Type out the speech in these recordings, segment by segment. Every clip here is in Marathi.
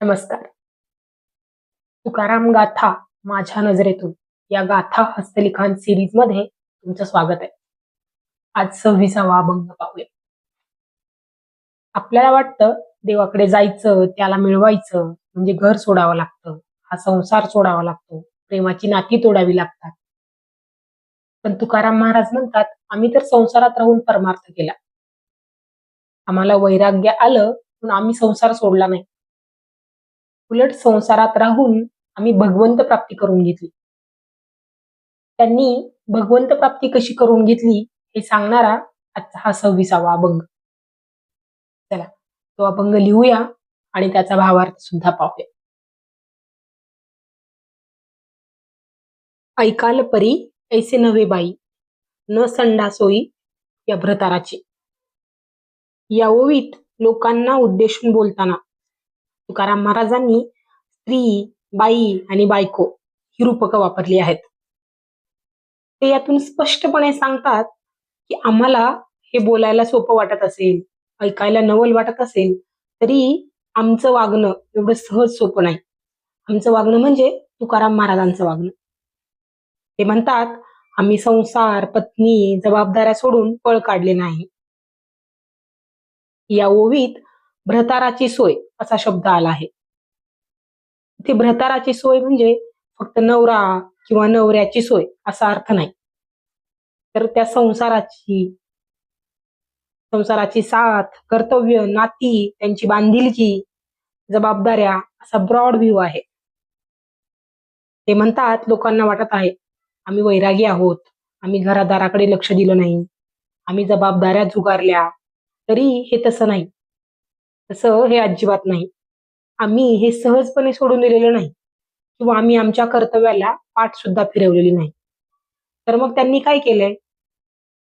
नमस्कार. तुकाराम गाथा माझ्या नजरेतून या गाथा हस्तलिखाण सिरीजमध्ये तुमचं स्वागत आहे. आज सव्वीसावा अभंग पाहूया. आपल्याला वाटतं देवाकडे जायचं त्याला मिळवायचं म्हणजे घर सोडावं लागतं हा संसार सोडावा लागतो प्रेमाची नाती तोडावी लागतात. पण तुकाराम महाराज म्हणतात आम्ही तर संसारात राहून परमार्थ केला. आम्हाला वैराग्य आलं पण आम्ही संसार सोडला नाही. उलट संसारात राहून आम्ही भगवंत प्राप्ती करून घेतली. त्यांनी भगवंत प्राप्ती कशी करून घेतली हे सांगणारा आजचा हा सव्वीसावा अभंग. चला तो अभंग लिहूया आणि त्याचा भावार्थ सुद्धा पाहूया. ऐकाल परी ऐसे नव्हे बाई न संडासोई या भ्रताराची. या ओवीत लोकांना उद्देशून बोलताना तुकाराम महाराजांनी स्त्री बाई आणि बायको ही रूपकं वापरली आहेत. ते यातून स्पष्टपणे सांगतात की आम्हाला हे बोलायला सोपं वाटत असेल ऐकायला नवल वाटत असेल तरी आमचं वागणं एवढं सहज सोपं नाही. आमचं वागणं म्हणजे तुकाराम महाराजांचं वागणं. ते म्हणतात आम्ही संसार पत्नी जबाबदाऱ्या सोडून पळ काढले नाही. या ओवीत भ्रताराची सोय असा शब्द आला आहे. इथे भ्रताराची सोय म्हणजे फक्त नवरा किंवा नवऱ्याची सोय असा अर्थ नाही. तर त्या संसाराची संसाराची साथ कर्तव्य नाती त्यांची बांधिलकी जबाबदाऱ्या असा ब्रॉड व्ह्यू आहे. ते म्हणतात लोकांना वाटत आहे आम्ही वैरागी आहोत आम्ही घरादाराकडे लक्ष दिलं नाही आम्ही जबाबदाऱ्या झुगारल्या तरी हे तसं नाही. तसं हे अजिबात नाही. आम्ही हे सहजपणे सोडून दिलेलं नाही. किंवा आम्ही आमच्या कर्तव्याला पाठ सुद्धा फिरवलेली नाही. तर मग त्यांनी काय केलंय?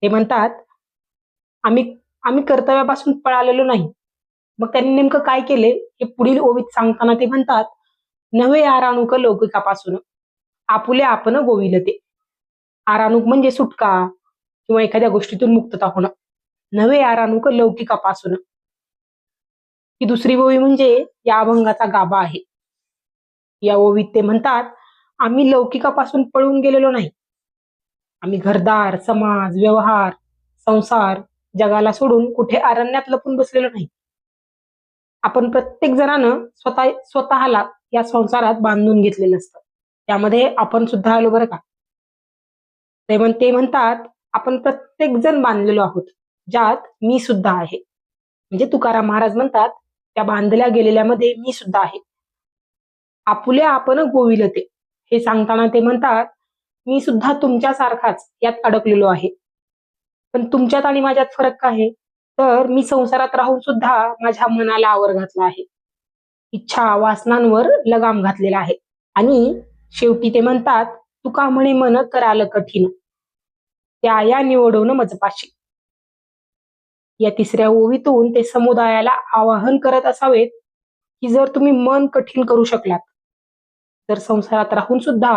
ते म्हणतात आम्ही आम्ही कर्तव्यापासून पळालेलो नाही. मग त्यांनी नेमकं काय केले? हे पुढील ओवीत सांगताना ते म्हणतात नव्हे आराणुक लौकिकापासून. आपुले आपण गोविल ते. आराणूक म्हणजे सुटका किंवा एखाद्या गोष्टीतून मुक्तता होणं. नव्हे आराणुक लौकिकापासून. ही दुसरी ओवी म्हणजे या अभंगाचा गाभा आहे. या ओवीत ते म्हणतात आम्ही लौकिकापासून पळून गेलेलो नाही. आम्ही घरदार समाज व्यवहार संसार जगाला सोडून कुठे अरण्यात लपून बसलेलो नाही. आपण प्रत्येक जणानं स्वतः स्वतःला या संसारात बांधून घेतलेलं असतं. त्यामध्ये आपण सुद्धा आलो बरं का? ते म्हण ते म्हणतात आपण प्रत्येक जण बांधलेलो आहोत ज्यात मी सुद्धा आहे. म्हणजे तुकाराम महाराज म्हणतात त्या बांधल्या गेलेल्यामध्ये मी सुद्धा आहे. आपुले आपण गोविलते हे सांगताना ते म्हणतात मी सुद्धा तुमच्यासारखाच यात अडकलेलो आहे. पण तुमच्यात आणि माझ्यात फरक काय? आहे तर मी संसारात राहून सुद्धा माझ्या मनाला आवर घातला आहे. इच्छा वासनांवर लगाम घातलेला आहे. आणि शेवटी ते म्हणतात तुका म्हणे मन कराल कठीण. त्या या निवडवणं मजपाशी. या तिसऱ्या ओवीतून ते समुदायाला आवाहन करत असावेत की जर तुम्ही मन कठीण करू शकलात तर संसारात राहून सुद्धा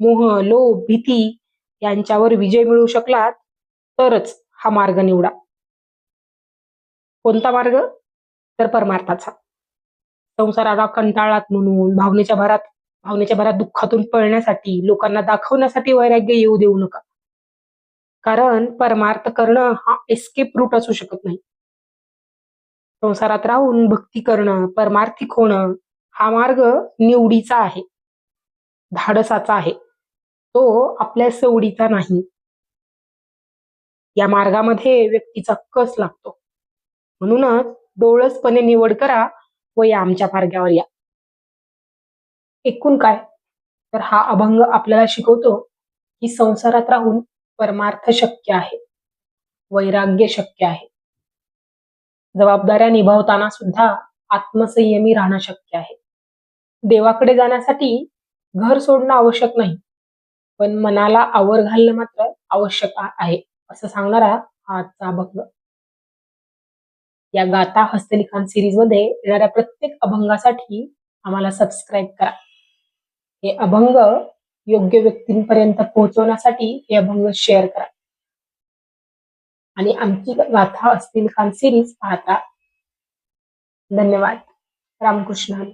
मोह लोभ भीती यांच्यावर विजय मिळवू शकलात तरच हा मार्ग निवडा. कोणता मार्ग? तर परमार्थाचा. संसाराला कंटाळात म्हणून भावनेच्या भरात भावनेच्या भरात दुःखातून पळण्यासाठी लोकांना दाखवण्यासाठी वैराग्य येऊ देऊ नका. कारण परमार्थ करणं हा एस्केप रूट असू शकत नाही. संसारात राहून भक्ती करणं परमार्थिक होणं हा मार्ग निवडीचा आहे. धाडसाचा आहे. तो आपल्या सवडीचा नाही. या मार्गामध्ये व्यक्तीचा कस लागतो? म्हणूनच डोळसपणे निवड करा व या आमच्या मार्गावर या. एकूण काय? तर हा अभंग आपल्याला शिकवतो की संसारात राहून परमार्थ शक्य आहे. वैराग्य शक्य आहे. जबाबदाऱ्या निभावताना सुद्धा आत्मसंयमी राहणं शक्य आहे. देवाकडे जाण्यासाठी घर सोडणं आवश्यक नाही पण मनाला आवर घालणं मात्र आवश्यक आहे असं सांगणारा हा आजचा अभंग या गाथा हस्तलिखान सिरीजमध्ये येणाऱ्या प्रत्येक अभंगासाठी आम्हाला सबस्क्राईब करा. हे अभंग योग्य व्यक्तींपर्यंत पोहोचवण्यासाठी हे अभंग शेअर करा. आणि आमची गाथा असतील खान सिरीज पाहता. धन्यवाद. रामकृष्ण.